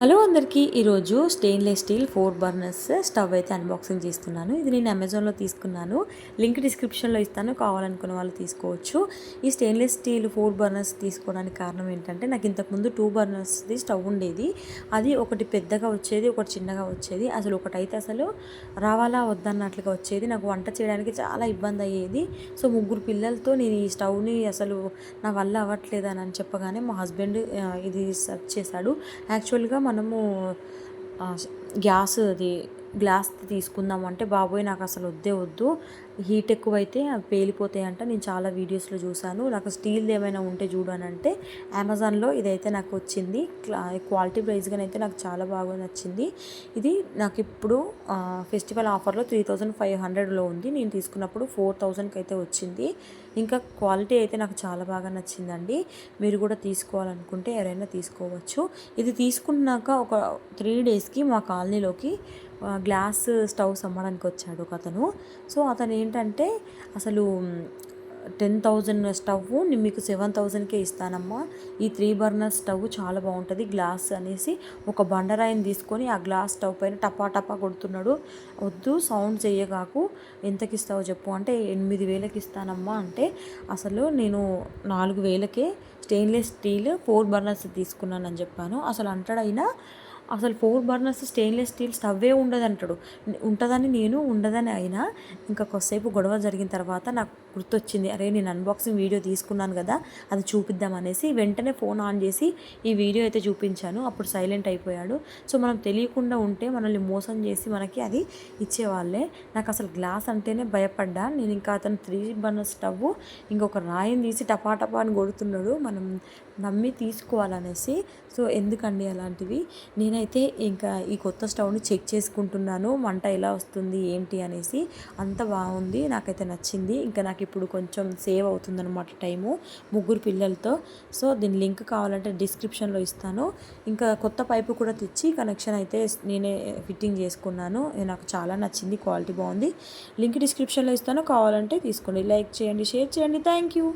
Hello అందరికీ ఈరోజు stainless steel four burners stove అయితే అన్బాక్సింగ్ చేస్తున్నాను. ఇది నేను అమెజాన్లో తీసుకున్నాను. లింక్ డిస్క్రిప్షన్లో ఇస్తాను. కావాలనుకున్న వాళ్ళు తీసుకోవచ్చు. ఈ స్టెయిన్లెస్ స్టీల్ ఫోర్ బర్నర్స్ తీసుకోవడానికి కారణం ఏంటంటే నాకు ఇంతకుముందు టూ బర్నర్స్ది స్టవ్ ఉండేది. అది ఒకటి పెద్దగా వచ్చేది ఒకటి చిన్నగా వచ్చేది. అసలు ఒకటైతే అసలు రావాలా వద్దన్నట్లుగా వచ్చేది. నాకు వంట చేయడానికి చాలా ఇబ్బంది అయ్యేది. సో ముగ్గురు పిల్లలతో నేను ఈ స్టవ్ని అసలు నా వల్ల అవ్వట్లేదు అని చెప్పగానే మా హస్బెండ్ ఇది సెర్చ్ చేశాడు. యాక్చువల్గా మనము గ్యాస్ అది గ్లాస్ తీసుకుందాం అంటే బాబోయ్ నాకు అసలు వద్దే వద్దు. హీట్ ఎక్కువైతే అవి పేలిపోతాయి అంట నేను చాలా వీడియోస్లో చూశాను. నాకు స్టీల్ది ఏమైనా ఉంటే చూడనంటే అమెజాన్లో ఇదైతే నాకు వచ్చింది. క్వాలిటీ ప్రైస్గా అయితే నాకు చాలా బాగా నచ్చింది. ఇది నాకు ఇప్పుడు ఫెస్టివల్ ఆఫర్లో త్రీ థౌజండ్ ఫైవ్ హండ్రెడ్లో ఉంది. నేను తీసుకున్నప్పుడు ఫోర్ థౌజండ్కి అయితే వచ్చింది. ఇంకా క్వాలిటీ అయితే నాకు చాలా బాగా నచ్చిందండి. మీరు కూడా తీసుకోవాలనుకుంటే ఎవరైనా తీసుకోవచ్చు. ఇది తీసుకున్నాక ఒక త్రీ డేస్కి మా కాలనీలోకి గ్లాస్ స్టవ్స్ అమ్మడానికి వచ్చాడు ఒక అతను. సో అతను ఏంటంటే అసలు టెన్ థౌజండ్ స్టవ్ నేను మీకు సెవెన్ థౌజండ్కే ఇస్తానమ్మా. ఈ త్రీ బర్నర్ స్టవ్ చాలా బాగుంటుంది. గ్లాస్ అనేసి ఒక బండరాయిని తీసుకొని ఆ గ్లాస్ స్టవ్ పైన టపా టపా కొడుతున్నాడు. వద్దు సౌండ్ చేయగాకు. ఎంతకి ఇస్తావో చెప్పు. అంటే ఎనిమిది వేలకి ఇస్తానమ్మా అంటే అసలు నేను నాలుగు వేలకే స్టెయిన్లెస్ స్టీల్ ఫోర్ బర్నర్స్ తీసుకున్నానని చెప్పాను. అసలు అంటాడైనా అసలు ఫోర్ బర్నర్స్ స్టెయిన్లెస్ స్టీల్ స్టవ్వే ఉండదు అంటాడు ఉంటుందని నేను ఉండదని అయినా ఇంకా కొద్దిసేపు గొడవ జరిగిన తర్వాత నాకు గుర్తొచ్చింది అరే నేను అన్బాక్సింగ్ వీడియో తీసుకున్నాను కదా అది చూపిద్దాం అనేసి వెంటనే ఫోన్ ఆన్ చేసి ఈ వీడియో అయితే చూపించాను. అప్పుడు సైలెంట్ అయిపోయాడు. సో మనం తెలియకుండా ఉంటే మనల్ని మోసం చేసి మనకి అది ఇచ్చేవాళ్ళే. నాకు అసలు గ్లాస్ అంటేనే భయపడ్డా. నేను ఇంకా అతను త్రీ బర్నర్ స్టవ్ ఇంకొక రాయిని తీసి టపాటపా అని కొడుతున్నాడు. మనం నమ్మి తీసుకోవాలనేసి. సో ఎందుకండి అలాంటివి? నేను నేనైతే ఇంకా ఈ కొత్త స్టవ్ని చెక్ చేసుకుంటున్నాను. వంట ఎలా వస్తుంది ఏంటి అనేసి. అంత బాగుంది నాకైతే నచ్చింది. ఇంకా నాకు ఇప్పుడు కొంచెం సేవ్ అవుతుందన్నమాట టైము ముగ్గురు పిల్లలతో. సో దీని లింక్ కావాలంటే డిస్క్రిప్షన్లో ఇస్తాను. ఇంకా కొత్త పైపు కూడా తెచ్చి కనెక్షన్ అయితే నేనే ఫిట్టింగ్ చేసుకున్నాను. నాకు చాలా నచ్చింది క్వాలిటీ బాగుంది. లింక్ డిస్క్రిప్షన్లో ఇస్తాను. కావాలంటే తీసుకోండి. లైక్ చేయండి షేర్ చేయండి. Thank you.